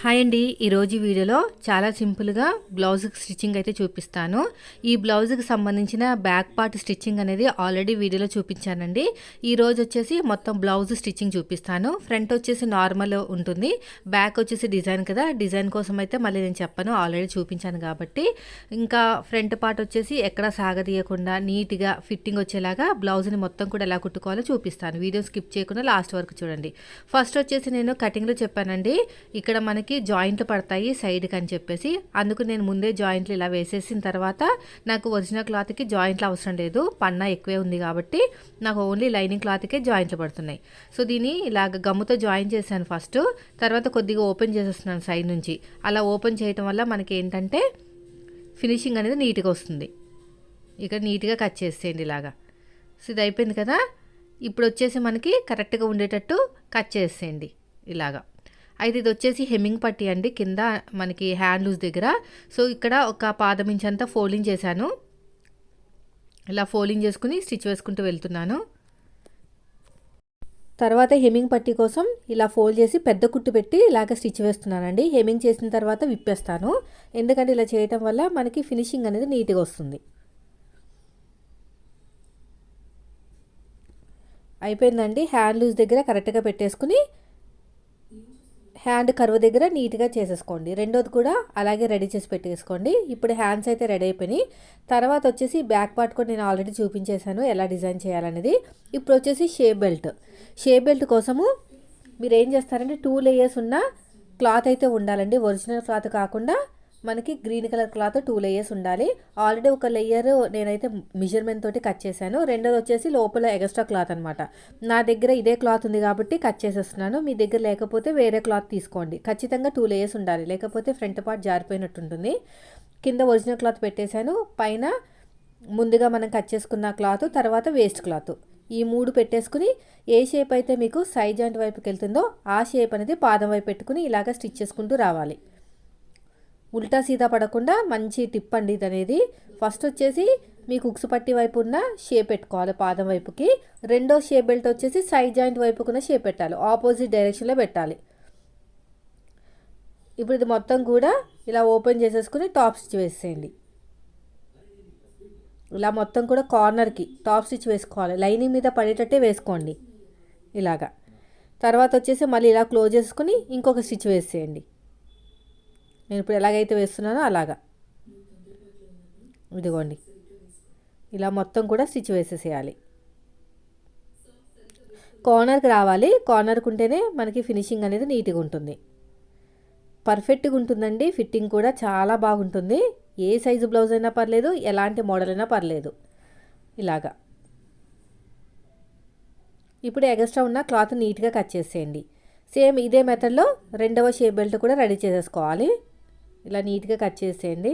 Hi అండి. ఈరోజు వీడియోలో చాలా సింపుల్గా బ్లౌజ్కి స్టిచ్చింగ్ అయితే చూపిస్తాను. ఈ బ్లౌజ్కి సంబంధించిన బ్యాక్ పార్ట్ స్టిచ్చింగ్ అనేది ఆల్రెడీ వీడియోలో చూపించానండి. ఈ రోజు వచ్చేసి మొత్తం బ్లౌజ్ స్టిచ్చింగ్ చూపిస్తాను. ఫ్రంట్ వచ్చేసి నార్మల్ ఉంటుంది. బ్యాక్ వచ్చేసి డిజైన్ కదా. డిజైన్ కోసం అయితే మళ్ళీ నేను చెప్పను. ఆల్రెడీ చూపించాను కాబట్టి. ఇంకా ఫ్రంట్ పార్ట్ వచ్చేసి ఎక్కడ సాగదీయకుండా నీట్గా ఫిట్టింగ్ వచ్చేలాగా బ్లౌజ్ని మొత్తం కూడా ఎలా కుట్టుకోవాలో చూపిస్తాను. వీడియో స్కిప్ చేయకుండా లాస్ట్ వరకు చూడండి. ఫస్ట్ వచ్చేసి నేను కటింగ్లో చెప్పానండి. ఇక్కడ మనకి జాయింట్లు పడతాయి సైడ్కి అని చెప్పేసి. అందుకు నేను ముందే జాయింట్లు ఇలా వేసేసిన తర్వాత నాకు ఒరిజినల్ క్లాత్కి జాయింట్లు అవసరం లేదు. పన్నా ఎక్కువే ఉంది కాబట్టి నాకు ఓన్లీ లైనింగ్ క్లాత్కే జాయింట్లు పడుతున్నాయి. సో దీన్ని ఇలాగ గమ్ముతో జాయిన్ చేశాను ఫస్ట్. తర్వాత కొద్దిగా ఓపెన్ చేసేస్తున్నాను సైడ్ నుంచి. అలా ఓపెన్ చేయటం వల్ల మనకి ఏంటంటే ఫినిషింగ్ అనేది నీట్గా వస్తుంది. ఇక్కడ నీట్గా కట్ చేసేయండి ఇలాగా. సో ఇది అయిపోయింది కదా. ఇప్పుడు వచ్చేసి మనకి కరెక్ట్గా ఉండేటట్టు కట్ చేసేయండి ఇలాగా. అయితే ఇది వచ్చేసి హెమ్మింగ్ పట్టి అండి కింద మనకి హ్యాండ్ లూజ్ దగ్గర. సో ఇక్కడ ఒక పాదం ఇంచంతా ఫోల్డింగ్ చేశాను. ఇలా ఫోల్డింగ్ చేసుకుని స్టిచ్ వేసుకుంటూ వెళ్తున్నాను. తర్వాత హెమ్మింగ్ పట్టి కోసం ఇలా ఫోల్డ్ చేసి పెద్ద కుట్టు పెట్టి ఇలాగ స్టిచ్ వేస్తున్నానండి. హెమ్మింగ్ చేసిన తర్వాత విప్పేస్తాను. ఎందుకంటే ఇలా చేయటం వల్ల మనకి ఫినిషింగ్ అనేది నీట్గా వస్తుంది. అయిపోయిందండి. హ్యాండ్ లూజ్ దగ్గర కరెక్ట్గా పెట్టేసుకుని హ్యాండ్ కరువు దగ్గర నీట్గా చేసేసుకోండి. రెండోది కూడా అలాగే రెడీ చేసి పెట్టేసుకోండి. ఇప్పుడు హ్యాండ్స్ అయితే రెడీ అయిపోయినాయి. తర్వాత వచ్చేసి బ్యాక్ పార్ట్ కూడా నేను ఆల్రెడీ చూపించేశాను ఎలా డిజైన్ చేయాలనేది. ఇప్పుడు వచ్చేసి షేప్ బెల్ట్. షేప్ బెల్ట్ కోసము మీరు ఏం చేస్తారంటే టూ లేయర్స్ ఉన్న క్లాత్ అయితే ఉండాలండి. ఒరిజినల్ క్లాత్ కాకుండా మనకి green colour cloth two layers ఉండాలి. ఆల్రెడీ ఒక లేయర్ నేనైతే మెజర్మెంట్ తోటి కట్ చేశాను. రెండోది వచ్చేసి లోపల ఎక్స్ట్రా క్లాత్ అనమాట నా దగ్గర ఇదే క్లాత్ ఉంది కాబట్టి కట్ చేసేస్తున్నాను. మీ దగ్గర లేకపోతే వేరే క్లాత్ తీసుకోండి. ఖచ్చితంగా టూ లేయర్స్ ఉండాలి. లేకపోతే ఫ్రంట్ పార్ట్ జారిపోయినట్టు ఉంటుంది కింద ఒరిజినల్ క్లాత్ పెట్టేశాను. పైన ముందుగా మనం కట్ చేసుకున్న క్లాత్ తర్వాత వేస్ట్ క్లాత్. ఈ మూడు పెట్టేసుకుని ఏ షేప్ అయితే మీకు సైజ్ జాయింట్ వైపుకి వెళ్తుందో ఆ షేప్ అనేది పాదం వైపు పెట్టుకుని ఇలాగ స్టిచ్ చేసుకుంటూ రావాలి. ఉల్టా సీదా పడకుండా మంచి టిప్ అండి ఇది అనేది ఫస్ట్ వచ్చేసి మీకు ఉక్సు పట్టి వైపు ఉన్న షేప్ పెట్టుకోవాలి పాదం వైపుకి. రెండో షేప్ బెల్ట్ వచ్చేసి సైడ్ జాయింట్ వైపుకున్న షేప్ పెట్టాలి. ఆపోజిట్ డైరెక్షన్లో పెట్టాలి. ఇప్పుడు ఇది మొత్తం కూడా ఇలా ఓపెన్ చేసేసుకుని టాప్ స్టిచ్ వేసేయండి. ఇలా మొత్తం కూడా కార్నర్కి టాప్ స్టిచ్ వేసుకోవాలి. లైనింగ్ మీద పడేటట్టే వేసుకోండి. ఇలాగా. తర్వాత వచ్చేసి మళ్ళీ ఇలా క్లోజ్ చేసుకుని ఇంకొక స్టిచ్ వేసేయండి. నేను ఇప్పుడు ఎలాగైతే వేస్తున్నానో అలాగా. ఇదిగోండి. ఇలా మొత్తం కూడా స్టిచ్ వేసేసేయాలి. కార్నర్కి రావాలి. కార్నర్కి ఉంటేనే మనకి ఫినిషింగ్ అనేది నీట్గా ఉంటుంది. పర్ఫెక్ట్గా ఉంటుందండి. ఫిట్టింగ్ కూడా చాలా బాగుంటుంది. ఏ సైజు బ్లౌజ్ అయినా పర్లేదు ఎలాంటి మోడల్ అయినా పర్లేదు. ఇలాగా. ఇప్పుడు ఎగస్ట్రా ఉన్న క్లాత్ నీట్గా కట్ చేసేయండి. సేమ్ ఇదే మెథడ్లో రెండవ షేప్ బెల్ట్ కూడా రెడీ చేసేసుకోవాలి. ఇలా నీట్గా కట్ చేసేయండి.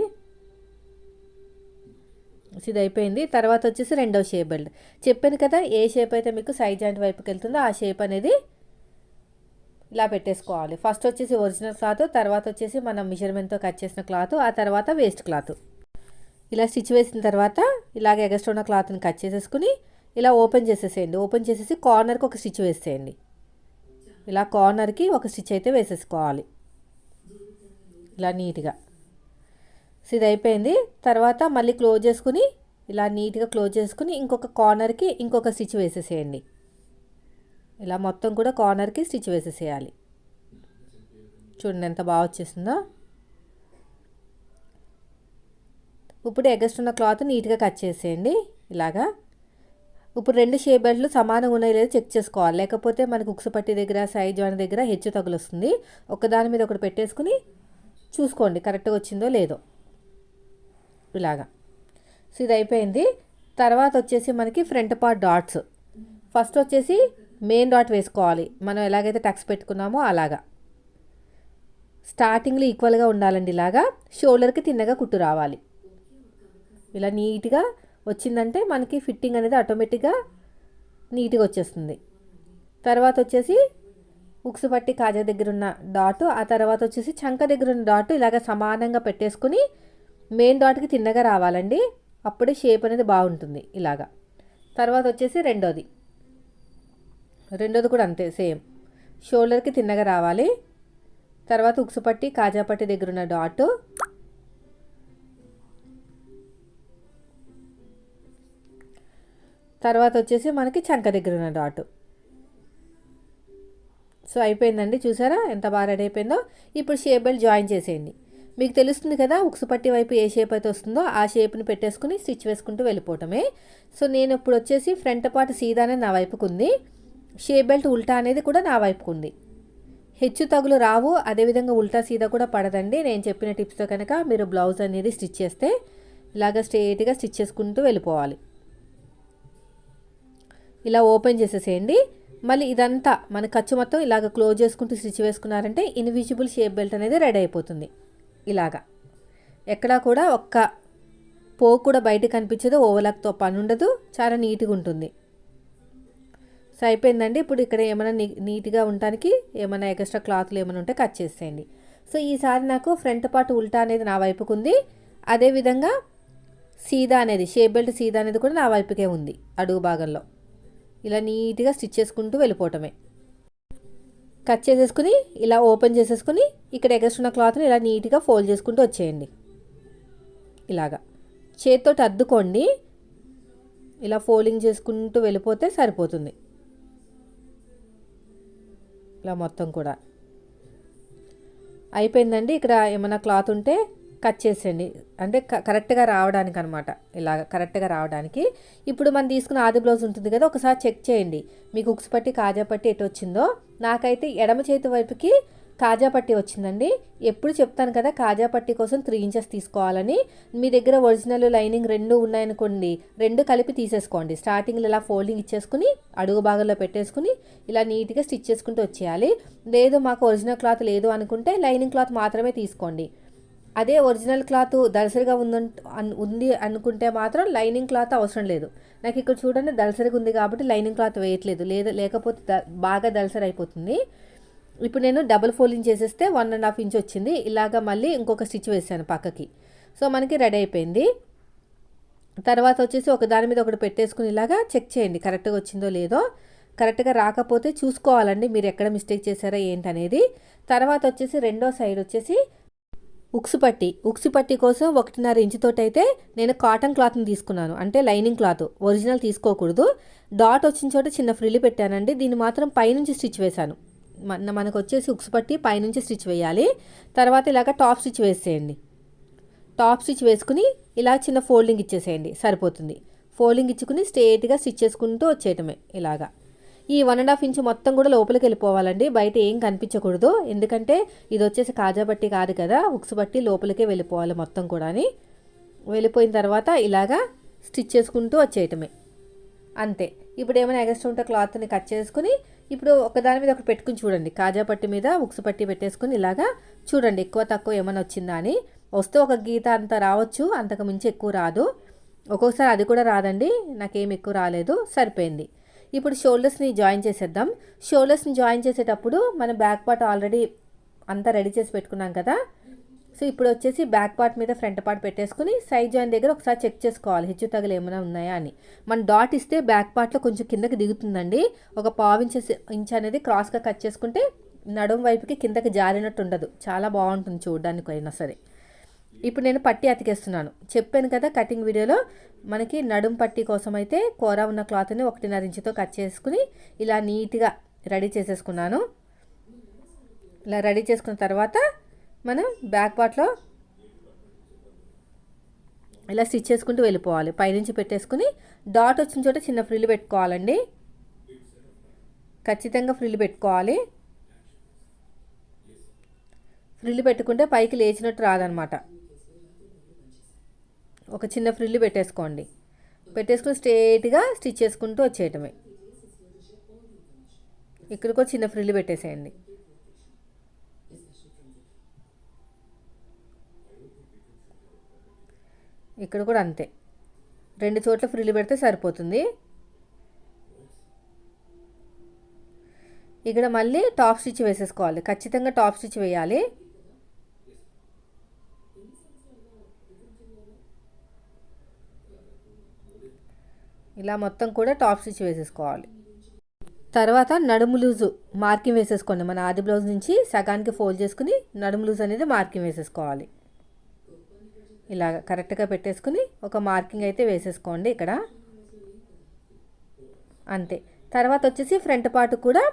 ఇది అయిపోయింది తర్వాత వచ్చేసి రెండవ షేప్ బెల్ట్. చెప్పాను కదా ఏ షేప్ అయితే మీకు సైడ్ జాయింట్ వైపుకి వెళ్తుందో ఆ షేప్ అనేది ఇలా పెట్టేసుకోవాలి. ఫస్ట్ వచ్చేసి ఒరిజినల్ క్లాత్ తర్వాత వచ్చేసి మనం మెజర్మెంట్తో కట్ చేసిన క్లాత్ ఆ తర్వాత వేస్ట్ క్లాత్. ఇలా స్టిచ్ వేసిన తర్వాత ఇలాగ ఎగస్ట్ ఉన్న క్లాత్ని కట్ చేసేసుకుని ఇలా ఓపెన్ చేసేసేయండి. ఓపెన్ చేసేసి కార్నర్కి ఒక స్టిచ్ వేసేయండి. ఇలా కార్నర్కి ఒక స్టిచ్ అయితే వేసేసుకోవాలి. ఇలా నీట్గా. సో ఇది అయిపోయింది తర్వాత మళ్ళీ క్లోజ్ చేసుకుని ఇలా నీట్గా క్లోజ్ చేసుకుని ఇంకొక కార్నర్కి ఇంకొక స్టిచ్ వేసేసేయండి. ఇలా మొత్తం కూడా కార్నర్కి స్టిచ్ వేసేసేయాలి. చూడండి ఎంత బాగా వచ్చేసిందో ఇప్పుడు ఎగస్ట్ ఉన్న క్లాత్ నీట్గా కట్ చేసేయండి. ఇలాగా. ఇప్పుడు రెండు షేప్ బెల్ట్లు సమానంగా ఉన్నాయి లేదో చెక్ చేసుకోవాలి. లేకపోతే మనకు ఉక్సపట్టి దగ్గర సైజ్ జాయిన్ దగ్గర హెచ్చు తగులు వస్తుంది ఒకదాని మీద ఒకటి పెట్టేసుకుని చూసుకోండి కరెక్ట్గా వచ్చిందో లేదో. ఇలాగా. సో ఇది అయిపోయింది తర్వాత వచ్చేసి మనకి ఫ్రంట్ పార్ట్ డాట్స్. ఫస్ట్ వచ్చేసి మెయిన్ డాట్ వేసుకోవాలి. మనం ఎలాగైతే టక్స్ పెట్టుకున్నామో అలాగా. స్టార్టింగ్లో ఈక్వల్గా ఉండాలండి ఇలాగా. షోల్డర్కి తిన్నగా కుట్టు రావాలి. ఇలా నీట్గా వచ్చిందంటే మనకి ఫిట్టింగ్ అనేది ఆటోమేటిక్గా నీట్గా వచ్చేస్తుంది. తర్వాత వచ్చేసి ఉక్సు పట్టి కాజా దగ్గర ఉన్న డాట్ ఆ తర్వాత వచ్చేసి చంక దగ్గర ఉన్న డాట్ ఇలాగ సమానంగా పెట్టేసుకుని మెయిన్ డాట్కి తిన్నగా రావాలండి. అప్పుడే షేప్ అనేది బాగుంటుంది ఇలాగా. తర్వాత వచ్చేసి రెండోది. రెండోది కూడా అంతే సేమ్. షోల్డర్కి తిన్నగా రావాలి. తర్వాత ఉక్సుపట్టి కాజాపట్టి దగ్గర ఉన్న డాట్. తర్వాత వచ్చేసి మనకి చంక దగ్గర ఉన్న డాటు. సో అయిపోయిందండి చూసారా? ఎంత బాగా రెడీ అయిపోయిందో? ఇప్పుడు షేప్ బెల్ట్ జాయిన్ చేసేయండి. మీకు తెలుస్తుంది కదా ఉక్సు పట్టి వైపు ఏ షేప్ అయితే వస్తుందో ఆ షేప్ని పెట్టేసుకుని స్టిచ్ వేసుకుంటూ వెళ్ళిపోవటమే. సో నేను ఇప్పుడు వచ్చేసి ఫ్రంట్ పార్ట్ సీదా అనేది నా వైపుకు ఉంది. షేప్ బెల్ట్ ఉల్టా అనేది కూడా నా వైపుకు ఉంది. హెచ్చు తగులు రావు అదేవిధంగా ఉల్టా సీదా కూడా పడదండి. నేను చెప్పిన టిప్స్తో కనుక మీరు బ్లౌజ్ అనేది స్టిచ్ చేస్తే ఇలాగ స్ట్రేట్గా స్టిచ్ చేసుకుంటూ వెళ్ళిపోవాలి. ఇలా ఓపెన్ చేసేసేయండి. మళ్ళీ ఇదంతా మన ఖర్చు మొత్తం ఇలాగ క్లోజ్ చేసుకుంటూ స్టిచ్ వేసుకున్నారంటే ఇన్విజిబుల్ షేప్ బెల్ట్ అనేది రెడీ అయిపోతుంది. ఇలాగా. ఎక్కడా కూడా ఒక్క పోగు కూడా బయట కనిపించదు ఓవర్లాక్తో పని ఉండదు చాలా నీట్గా ఉంటుంది. సో అయిపోయిందండి ఇప్పుడు ఇక్కడ ఏమైనా నీ నీట్గా ఉండటానికి ఏమైనా ఎక్స్ట్రా క్లాత్లు ఏమైనా ఉంటే కట్ చేసేయండి. సో ఈసారి నాకు ఫ్రంట్ పార్ట్ ఉల్టా అనేది నా వైపుకు ఉంది. అదేవిధంగా సీదా అనేది షేప్ బెల్ట్ సీదా అనేది కూడా నా వైపుకే ఉంది అడుగు భాగంలో. ఇలా నీట్గా స్టిచ్ చేసుకుంటూ వెళ్ళిపోవటమే. కట్ చేసేసుకుని ఇలా ఓపెన్ చేసేసుకుని ఇక్కడ ఎగస్ట్రున్న క్లాత్ని ఇలా నీట్గా ఫోల్డ్ చేసుకుంటూ వచ్చేయండి. ఇలాగా. చేతితో అద్దుకోండి. ఇలా ఫోల్డింగ్ చేసుకుంటూ వెళ్ళిపోతే సరిపోతుంది. ఇలా మొత్తం కూడా. అయిపోయిందండి. ఇక్కడ ఏమైనా క్లాత్ ఉంటే కట్ చేసేయండి. అంటే కరెక్ట్గా రావడానికి అనమాట ఇలాగ కరెక్ట్గా రావడానికి. ఇప్పుడు మనం తీసుకున్న ఆది బ్లౌజ్ ఉంటుంది కదా ఒకసారి చెక్ చేయండి. మీకు ఉక్స్ పట్టి కాజా పట్టి ఎటు వచ్చిందో. నాకైతే ఎడమ చేతి వైపుకి కాజా పట్టి వచ్చిందండి. ఎప్పుడు చెప్తాను కదా కాజా పట్టి కోసం త్రీ ఇంచెస్ తీసుకోవాలని. మీ దగ్గర ఒరిజినల్ లైనింగ్ రెండు ఉన్నాయనుకోండి రెండు కలిపి తీసేసుకోండి. స్టార్టింగ్లో ఇలా ఫోల్డింగ్ ఇచ్చేసుకుని అడుగు భాగంలో పెట్టేసుకుని ఇలా నీట్గా స్టిచ్ చేసుకుంటూ వచ్చేయాలి. లేదు మాకు ఒరిజినల్ క్లాత్ లేదు అనుకుంటే లైనింగ్ క్లాత్ మాత్రమే తీసుకోండి. అదే ఒరిజినల్ క్లాత్ దళసరిగా ఉందంట ఉంది అనుకుంటే మాత్రం లైనింగ్ క్లాత్ అవసరం లేదు. నాకు ఇక్కడ చూడండి దళసరిగా ఉంది కాబట్టి లైనింగ్ క్లాత్ వేయట్లేదు. లేదు లేకపోతే బాగా దళసరి అయిపోతుంది. ఇప్పుడు నేను డబుల్ ఫోల్డింగ్ చేసేస్తే వన్ అండ్ హాఫ్ ఇంచ్ వచ్చింది. ఇలాగ మళ్ళీ ఇంకొక స్టిచ్ వేసాను పక్కకి. సో మనకి రెడీ అయిపోయింది. తర్వాత వచ్చేసి ఒక దాని మీద ఒకటి పెట్టేసుకుని ఇలాగా చెక్ చేయండి కరెక్ట్గా వచ్చిందో లేదో. కరెక్ట్గా రాకపోతే చూసుకోవాలండి. మీరు ఎక్కడ మిస్టేక్ చేశారో ఏంటనేది. తర్వాత వచ్చేసి రెండో సైడ్ వచ్చేసి ఉక్సు పట్టి ఉక్సు పట్టి కోసం ఒకటిన్నర ఇంచుతోటైతే నేను కాటన్ క్లాత్ని తీసుకున్నాను. అంటే లైనింగ్ క్లాత్ ఒరిజినల్ తీసుకోకూడదు. డాట్ వచ్చిన చోట చిన్న ఫ్రిల్లి పెట్టానండి. దీన్ని మాత్రం పైనుంచి స్టిచ్ వేశాను. మన మనకు వచ్చేసి ఉక్సు పట్టి పైనుంచి స్టిచ్ వేయాలి. తర్వాత ఇలాగ టాప్ స్టిచ్ వేసేయండి. టాప్ స్టిచ్ వేసుకుని ఇలా చిన్న ఫోల్డింగ్ ఇచ్చేసేయండి. సరిపోతుంది. ఫోల్డింగ్ ఇచ్చుకుని స్ట్రేట్గా స్టిచ్ చేసుకుంటూ వచ్చేయటమే ఇలాగా. ఈ వన్ అండ్ హాఫ్ ఇంచ్ మొత్తం కూడా లోపలికి వెళ్ళిపోవాలండి. బయట ఏం కనిపించకూడదు. ఎందుకంటే ఇది వచ్చేసి కాజా బట్టి కాదు కదా. ఉక్స్ బట్టి లోపలికే వెళ్ళిపోవాలి మొత్తం కూడా వెళ్ళిపోయిన తర్వాత ఇలాగా స్టిచ్ చేసుకుంటూ వచ్చేయటమే. అంతే. ఇప్పుడు ఏమైనా ఎగస్ట్రా ఉంటే క్లాత్ని కట్ చేసుకుని ఇప్పుడు ఒకదాని మీద ఒకటి పెట్టుకుని చూడండి. కాజా పట్టి మీద ఉక్స్ పట్టి పెట్టేసుకుని ఇలాగా చూడండి. ఎక్కువ తక్కువ ఏమైనా వచ్చిందా అని. వస్తే ఒక గీత అంత రావచ్చు. అంతకు మించి ఎక్కువ రాదు. ఒక్కొక్కసారి అది కూడా రాదండి. నాకేం ఎక్కువ రాలేదు. సరిపోయింది. ఇప్పుడు షోల్డర్స్ని జాయిన్ చేసేద్దాం. షోల్డర్స్ని జాయిన్ చేసేటప్పుడు మన బ్యాక్ పార్ట్ ఆల్రెడీ అంతా రెడీ చేసి పెట్టుకున్నాం కదా. సో ఇప్పుడు వచ్చేసి బ్యాక్ పార్ట్ మీద ఫ్రంట్ పార్ట్ పెట్టేసుకుని సైడ్ జాయిన్ దగ్గర ఒకసారి చెక్ చేసుకోవాలి. హెచ్చు తగలు ఏమైనా ఉన్నాయా అని. మన డాట్ ఇస్తే బ్యాక్ పార్ట్లో కొంచెం కిందకి దిగుతుందండి. ఒక పావు ఇంచెస్ ఇంచ్ అనేది క్రాస్గా కట్ చేసుకుంటే నడుం వైపుకి కిందకి జారినట్టు ఉండదు. చాలా బాగుంటుంది చూడడానికి అయినా సరే. ఇప్పుడు నేను పట్టి అతికేస్తున్నాను. చెప్పాను కదా కటింగ్ వీడియోలో మనకి నడుం పట్టి కోసం అయితే కూర ఉన్న క్లాత్ని ఒకటిన్నర ఇంచుతో కట్ చేసుకుని ఇలా నీట్గా రెడీ చేసేసుకున్నాను. ఇలా రెడీ చేసుకున్న తర్వాత మనం బ్యాక్ పార్ట్లో ఇలా స్టిచ్ చేసుకుంటూ వెళ్ళిపోవాలి. పైనుంచి పెట్టేసుకుని డాట్ వచ్చిన చోట చిన్న ఫ్రిల్ పెట్టుకోవాలండి. ఖచ్చితంగా ఫ్రిల్ పెట్టుకోవాలి. ఫ్రిల్ పెట్టుకుంటే పైకి లేచినట్టు రాదనమాట. ఒక చిన్న ఫ్రిల్ పెట్టేసుకోండి. పెట్టేసుకుని స్ట్రేట్గా స్టిచ్ చేసుకుంటూ వచ్చేయటమే. ఇక్కడికి చిన్న ఫ్రిల్ పెట్టేసేయండి. ఇక్కడ కూడా అంతే. రెండు చోట్ల ఫ్రిల్ పెడితే సరిపోతుంది. ఇక్కడ మళ్ళీ టాప్ స్టిచ్ వేసేసుకోవాలి. ఖచ్చితంగా టాప్ స్టిచ్ వేయాలి. ఇలా మొత్తం కూడా టాప్ స్టిచ్ వేసేసుకోవాలి. తర్వాత నడుము లూజు మార్కింగ్ వేసేసుకోండి. మన ఆది బ్లౌజ్ నుంచి సగానికి ఫోల్డ్ చేసుకుని నడుము లూజ్ అనేది మార్కింగ్ వేసేసుకోవాలి. ఇలా కరెక్ట్గా పెట్టేసుకుని ఒక మార్కింగ్ అయితే వేసేసుకోండి ఇక్కడ. అంతే. తర్వాత వచ్చేసి ఫ్రంట్ పార్ట్ కూడా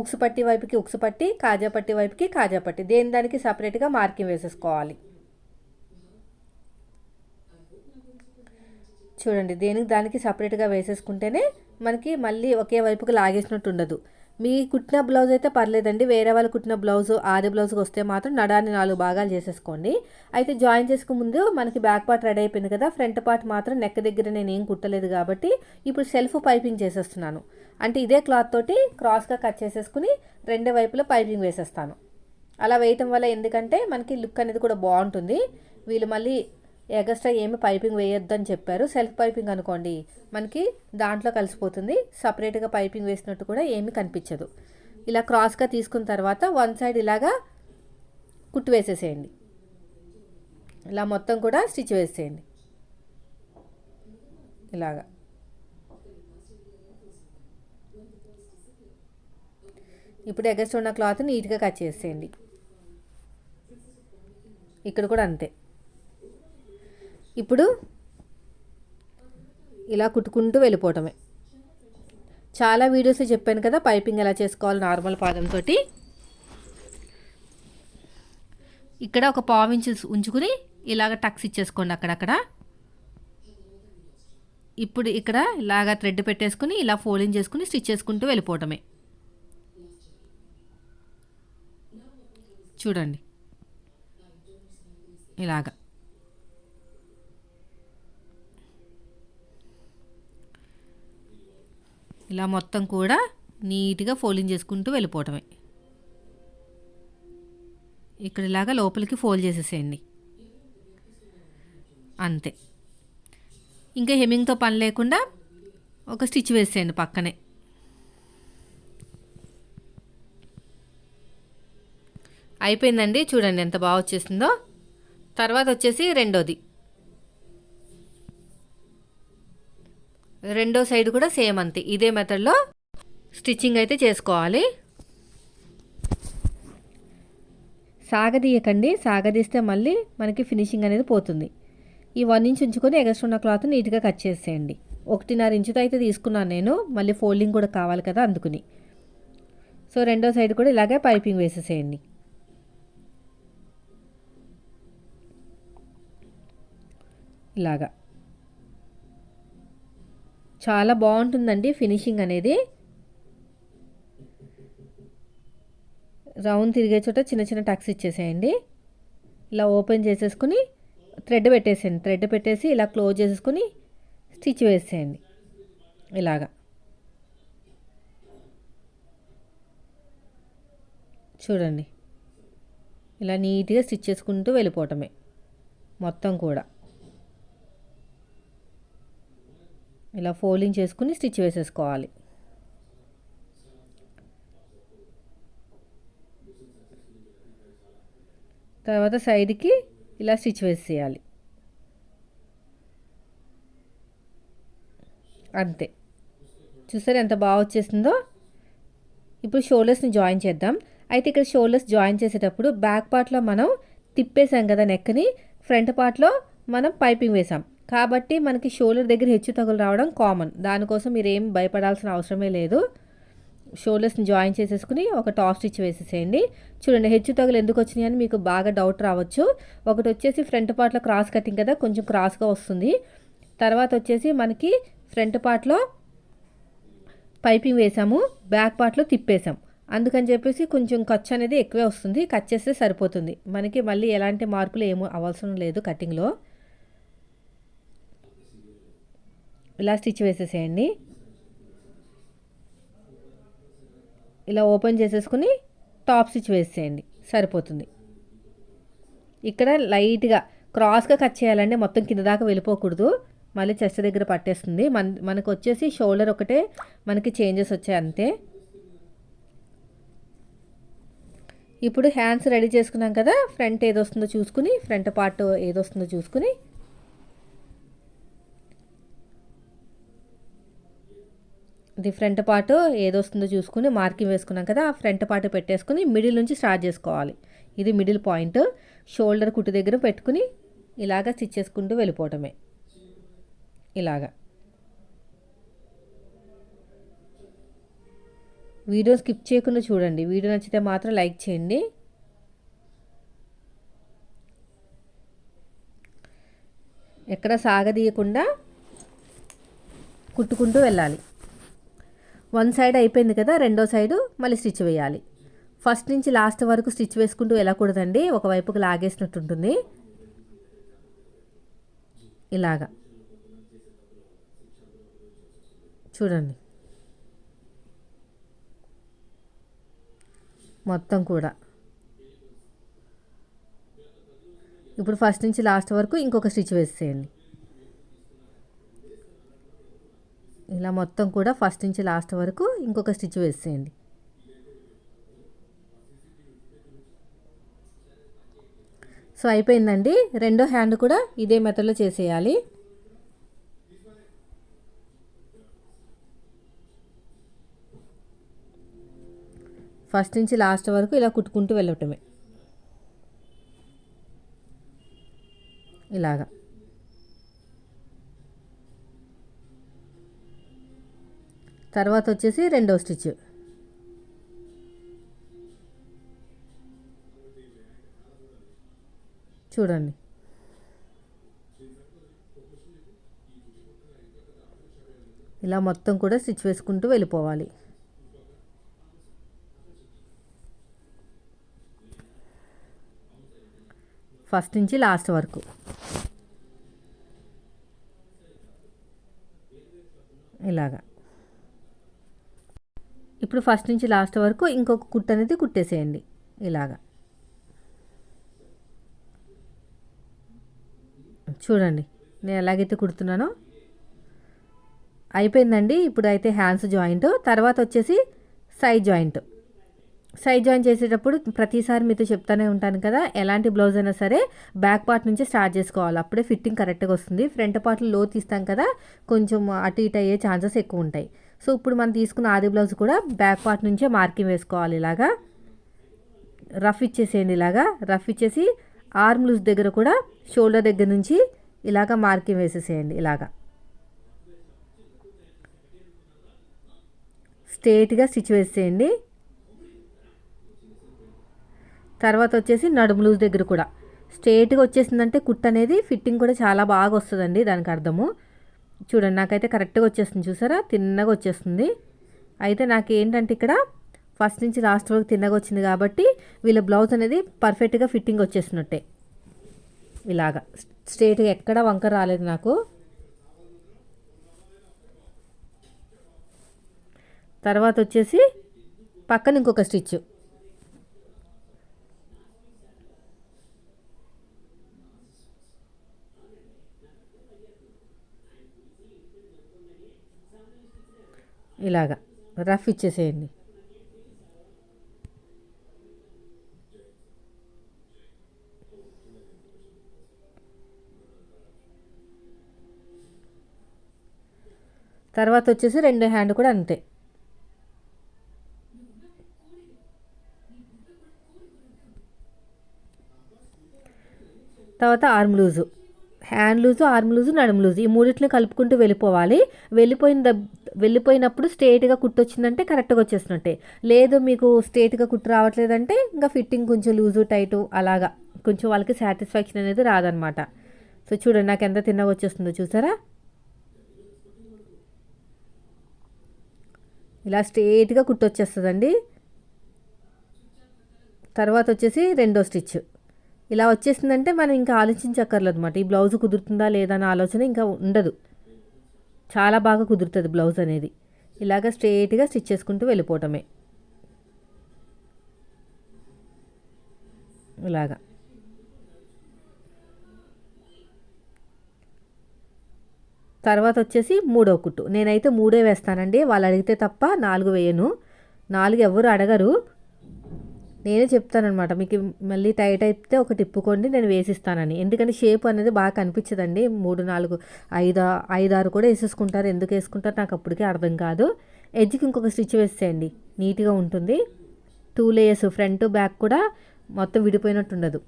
ఉక్సు పట్టి వైపుకి ఉక్సు పట్టి కాజా పట్టి వైపుకి కాజా పట్టి దేని దానికి సపరేట్గా మార్కింగ్ వేసేసుకోవాలి. చూడండి దేనికి దానికి సపరేట్గా వేసేసుకుంటేనే మనకి మళ్ళీ ఒకే వైపుకి లాగేసినట్టు ఉండదు. మీ కుట్టిన బ్లౌజ్ అయితే పర్లేదండి వేరే వాళ్ళు కుట్టిన బ్లౌజ్ ఆది బ్లౌజ్కి వస్తే మాత్రం నడాన్ని నాలుగు భాగాలు చేసేసుకోండి. అయితే జాయిన్ చేసుకు ముందు మనకి బ్యాక్ పార్ట్ రెడీ అయిపోయింది కదా ఫ్రంట్ పార్ట్ మాత్రం నెక్ దగ్గర నేను ఏం కుట్టలేదు కాబట్టి ఇప్పుడు సెల్ఫ్ పైపింగ్ చేసేస్తున్నాను. అంటే ఇదే క్లాత్ తోటి క్రాస్గా కట్ చేసేసుకుని రెండు వైపులో పైపింగ్ వేసేస్తాను. అలా వేయటం వల్ల ఎందుకంటే మనకి లుక్ అనేది కూడా బాగుంటుంది. వీళ్ళు మళ్ళీ ఎగస్ట్రా ఏమి పైపింగ్ వేయొద్దని చెప్పారు. సెల్ఫ్ పైపింగ్ అనుకోండి మనకి దాంట్లో కలిసిపోతుంది. సపరేట్గా పైపింగ్ వేసినట్టు కూడా ఏమీ కనిపించదు. ఇలా క్రాస్గా తీసుకున్న తర్వాత వన్ సైడ్ ఇలాగా కుట్టు వేసేసేయండి. ఇలా మొత్తం కూడా స్టిచ్ వేసేయండి ఇలాగా. ఇప్పుడు ఎగస్ట్ ఉన్న క్లాత్ నీట్గా కట్ చేసేయండి. ఇక్కడ కూడా అంతే. ఇప్పుడు ఇలా కుట్టుకుంటూ వెళ్ళిపోవటమే. చాలా వీడియోస్ చెప్పాను కదా పైపింగ్ ఎలా చేసుకోవాలి నార్మల్ పాదంతో ఇక్కడ ఒక పావు ఇంచు ఉంచుకుని ఇలాగ టక్స్ ఇచ్చేసుకోండి అక్కడక్కడ. ఇప్పుడు ఇక్కడ ఇలాగ థ్రెడ్ పెట్టేసుకుని ఇలా ఫోల్డింగ్ చేసుకుని స్టిచ్ చేసుకుంటూ వెళ్ళిపోవటమే. చూడండి. ఇలాగా. ఇలా మొత్తం కూడా నీట్గా ఫోల్డింగ్ చేసుకుంటూ వెళ్ళిపోవటమే. ఇక్కడ ఇలాగా లోపలికి ఫోల్డ్ చేసేసేయండి. అంతే. ఇంకా హెమ్మింగ్తో పని లేకుండా ఒక స్టిచ్ వేసేయండి పక్కనే. అయిపోయిందండి. చూడండి ఎంత బాగా వచ్చేసిందో. తర్వాత వచ్చేసి రెండోది. రెండో సైడ్ కూడా సేమ్ అంతే. ఇదే మెథడ్లో స్టిచ్చింగ్ అయితే చేసుకోవాలి. సాగదీయకండి. సాగదీస్తే మళ్ళీ మనకి ఫినిషింగ్ అనేది పోతుంది. ఈ వన్ ఇంచ్ ఉంచుకొని ఎగస్ట్ ఉన్న క్లాత్ నీట్గా కట్ చేసేయండి. ఒకటిన్నర ఇంచుతో అయితే తీసుకున్నాను నేను. మళ్ళీ ఫోల్డింగ్ కూడా కావాలి కదా అందుకుని. సో రెండో సైడ్ కూడా ఇలాగే పైపింగ్ వేసేసేయండి. ఇలాగా. చాలా బాగుంటుందండి ఫినిషింగ్ అనేది. రౌండ్ తిరిగే చోట చిన్న చిన్న టక్స్ ఇచ్చేసేయండి. ఇలా ఓపెన్ చేసేసుకుని థ్రెడ్ పెట్టేసేయండి. థ్రెడ్ పెట్టేసి ఇలా క్లోజ్ చేసేసుకుని స్టిచ్ వేసేయండి. ఇలాగా. చూడండి. ఇలా నీట్గా స్టిచ్ చేసుకుంటూ వెళ్ళిపోవటమే. మొత్తం కూడా. ఇలా ఫోల్డింగ్ చేసుకుని స్టిచ్ వేసేసుకోవాలి. తర్వాత సైడ్కి ఇలా స్టిచ్ వేసేయాలి. అంతే. చూసారు ఎంత బాగా వచ్చేసిందో? ఇప్పుడు షోల్డర్స్ని జాయిన్ చేద్దాం. అయితే ఇక్కడ షోల్డర్స్ జాయిన్ చేసేటప్పుడు బ్యాక్ పార్ట్లో మనం తిప్పేసాం కదా నెక్ని ఫ్రంట్ పార్ట్లో మనం పైపింగ్ వేసాం కాబట్టి మనకి షోల్డర్ దగ్గర హెచ్చు తగులు రావడం కామన్. దానికోసం మీరు ఏం భయపడాల్సిన అవసరమే లేదు. షోల్డర్స్ని జాయిన్ చేసేసుకుని ఒక టాప్ స్టిచ్ వేసేసేయండి. చూడండి హెచ్చు తగులు ఎందుకు వచ్చినాయి అని మీకు బాగా డౌట్ రావచ్చు. ఒకటి వచ్చేసి ఫ్రంట్ పార్ట్లో క్రాస్ కటింగ్ కదా కొంచెం క్రాస్గా వస్తుంది. తర్వాత వచ్చేసి మనకి ఫ్రంట్ పార్ట్లో పైపింగ్ వేసాము బ్యాక్ పార్ట్లో తిప్పేసాం. అందుకని చెప్పేసి కొంచెం ఖర్చు అనేది ఎక్కువే వస్తుంది. కట్ చేస్తే సరిపోతుంది. మనకి మళ్ళీ ఎలాంటి మార్పులు ఏమో అవసరం లేదు కటింగ్లో. ఇలా స్టిచ్ వేసేసేయండి. ఇలా ఓపెన్ చేసేసుకుని టాప్ స్టిచ్ వేసేయండి సరిపోతుంది. ఇక్కడ లైట్గా క్రాస్గా కట్ చేయాలండి మొత్తం కింద దాకా వెళ్ళిపోకూడదు. మళ్ళీ చెస్ట్ దగ్గర పట్టేస్తుంది. మన మనకు వచ్చేసి షోల్డర్ ఒకటే మనకి చేంజెస్ వచ్చాయి అంతే. ఇప్పుడు హ్యాండ్స్ రెడీ చేసుకున్నాం కదా ఫ్రంట్ ఏదొస్తుందో చూసుకుని ఫ్రంట్ పార్ట్ ఏదొస్తుందో చూసుకుని ఇది ఫ్రంట్ పార్ట్ ఏదొస్తుందో చూసుకుని మార్కింగ్ వేసుకున్నాం కదా ఆ ఫ్రంట్ పార్ట్ పెట్టేసుకుని మిడిల్ నుంచి స్టార్ట్ చేసుకోవాలి. ఇది మిడిల్ పాయింట్. షోల్డర్ కుట్టు దగ్గర పెట్టుకుని ఇలాగ స్టిచ్ చేసుకుంటూ వెళ్ళిపోవటమే. ఇలాగా. వీడియో స్కిప్ చేయకుండా చూడండి. వీడియో నచ్చితే మాత్రం లైక్ చేయండి. ఎక్కడ సాగదీయకుండా కుట్టుకుంటూ వెళ్ళాలి. వన్ సైడ్ అయిపోయింది కదా రెండో సైడు మళ్ళీ స్టిచ్ వేయాలి. ఫస్ట్ నుంచి లాస్ట్ వరకు స్టిచ్ వేసుకుంటూ వెళ్ళకూడదండి ఒకవైపుకి లాగేసినట్టు ఉంటుంది. ఇలాగా. చూడండి. మొత్తం కూడా. ఇప్పుడు ఫస్ట్ నుంచి లాస్ట్ వరకు ఇంకొక స్టిచ్ వేసేయండి. ఇలా మొత్తం కూడా ఫస్ట్ నుంచి లాస్ట్ వరకు ఇంకొక స్టిచ్ వేసేయండి. సో అయిపోయిందండి. రెండో హ్యాండ్ కూడా ఇదే మెథడ్లో చేసేయాలి. ఫస్ట్ నుంచి లాస్ట్ వరకు ఇలా కుట్టుకుంటూ వెళ్ళటమే. ఇలాగా. తర్వాత వచ్చేసి రెండో స్టిచ్. చూడండి. ఇలా మొత్తం కూడా స్టిచ్ వేసుకుంటూ వెళ్ళిపోవాలి. ఫస్ట్ నుంచి లాస్ట్ వరకు. ఇలాగా. ఇప్పుడు ఫస్ట్ నుంచి లాస్ట్ వరకు ఇంకొక కుట్టు అనేది కుట్టేసేయండి ఇలాగా. చూడండి నేను ఎలాగైతే కుడుతున్నానో అయిపోయిందండి. ఇప్పుడు అయితే హ్యాండ్స్ జాయింట్ తర్వాత వచ్చేసి సైడ్ జాయింట్. సైడ్ జాయిన్ చేసేటప్పుడు ప్రతిసారి మీతో చెప్తానే ఉంటాను కదా ఎలాంటి బ్లౌజ్ అయినా సరే బ్యాక్ పార్ట్ నుంచి స్టార్ట్ చేసుకోవాలి. అప్పుడే ఫిట్టింగ్ కరెక్ట్గా వస్తుంది. ఫ్రంట్ పార్ట్లో లో తీస్తాం కదా కొంచెం అటు ఇటు అయ్యే ఛాన్సెస్ ఎక్కువ ఉంటాయి. సో ఇప్పుడు మనం తీసుకున్న ఆది బ్లౌజ్ కూడా బ్యాక్ పార్ట్ నుంచే మార్కింగ్ వేసుకోవాలి ఇలాగా. రఫ్ ఇచ్చేసేయండి ఇలాగా. రఫ్ ఇచ్చేసి ఆర్మ్ లూజ్ దగ్గర కూడా షోల్డర్ దగ్గర నుంచి ఇలాగా మార్కింగ్ వేసేసేయండి ఇలాగా. స్ట్రేట్గా స్టిచ్ వేసేయండి. తర్వాత వచ్చేసి నడుము లూజ్ దగ్గర కూడా. స్ట్రేట్గా వచ్చేసిందంటే కుట్ అనేది ఫిట్టింగ్ కూడా చాలా బాగా వస్తుందండి దానికి అర్థము. చూడండి నాకైతే కరెక్ట్గా వచ్చేస్తుంది. చూసారా? తిన్నగా వచ్చేస్తుంది. అయితే నాకు ఏంటంటే ఇక్కడ ఫస్ట్ నుంచి లాస్ట్ వరకు తిన్నగా వచ్చింది కాబట్టి వీళ్ళ బ్లౌజ్ అనేది పర్ఫెక్ట్గా ఫిట్టింగ్ వచ్చేసినట్టే. ఇలాగా. స్ట్రేట్గా ఎక్కడ వంక రాలేదు నాకు. తర్వాత వచ్చేసి పక్కన ఇంకొక స్టిచ్. ఇలాగా. రఫ్ ఇచ్చేసేయండి. తర్వాత వచ్చేసి రెండు హ్యాండ్ కూడా అంతే. తర్వాత arm loose. Hand loose arm loose నడుము లూజు. ఈ మూడిట్ని కలుపుకుంటూ వెళ్ళిపోవాలి. వెళ్ళిపోయిన వెళ్ళిపోయినప్పుడు స్ట్రేట్గా కుట్టు వచ్చిందంటే కరెక్ట్గా వచ్చేసినట్టే. లేదు మీకు స్ట్రేట్గా కుట్టు రావట్లేదంటే ఇంకా ఫిట్టింగ్ కొంచెం లూజు టైటు అలాగా కొంచెం వాళ్ళకి సాటిస్ఫాక్షన్ అనేది రాదనమాట. సో చూడండి నాకు ఎంత తిన్నగా వచ్చేస్తుందో చూసారా? ఇలా స్ట్రేట్గా కుట్టు వచ్చేస్తుందండి తర్వాత వచ్చేసి రెండో స్టిచ్. ఇలా వచ్చేసిందంటే మనం ఇంకా ఆలోచించక్కర్లేదు అనమాట ఈ బ్లౌజ్ కుదురుతుందా లేదా అన్న ఆలోచన ఇంకా ఉండదు. చాలా బాగా కుదురుతుంది బ్లౌజ్ అనేది. ఇలాగ స్ట్రేట్గా స్టిచ్ చేసుకుంటూ వెళ్ళిపోవటమే. ఇలాగా. తర్వాత వచ్చేసి మూడో కుట్టు. నేనైతే మూడే వేస్తానండి. వాళ్ళు అడిగితే తప్ప నాలుగు వేయను. నాలుగు ఎవరు అడగరు. నేనే చెప్తానమాట మీకు మళ్ళీ టైట్ అయితే ఒక తిప్పుకోండి నేను వేసిస్తానని. ఎందుకంటే షేప్ అనేది బాగా కనిపించదండి. మూడు నాలుగు ఐదు ఐదారు కూడా వేసేసుకుంటారు. ఎందుకు వేసుకుంటారు నాకు అప్పటికే అర్థం కాదు. ఎడ్జ్కి ఇంకొక స్టిచ్ వేసేయండి. నీట్గా ఉంటుంది. టూ లేయర్స్ ఫ్రంట్ బ్యాక్ కూడా మొత్తం విడిపోయినట్టు ఉండదు.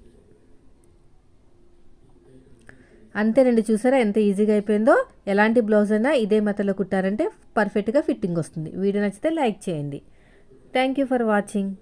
అంతేనండి చూసారా? ఎంత ఈజీగా అయిపోయిందో. ఎలాంటి బ్లౌజ్ అయినా ఇదే మెథడ్లో కుట్టారంటే పర్ఫెక్ట్గా ఫిట్టింగ్ వస్తుంది. వీడియో నచ్చితే లైక్ చేయండి. Thank you for watching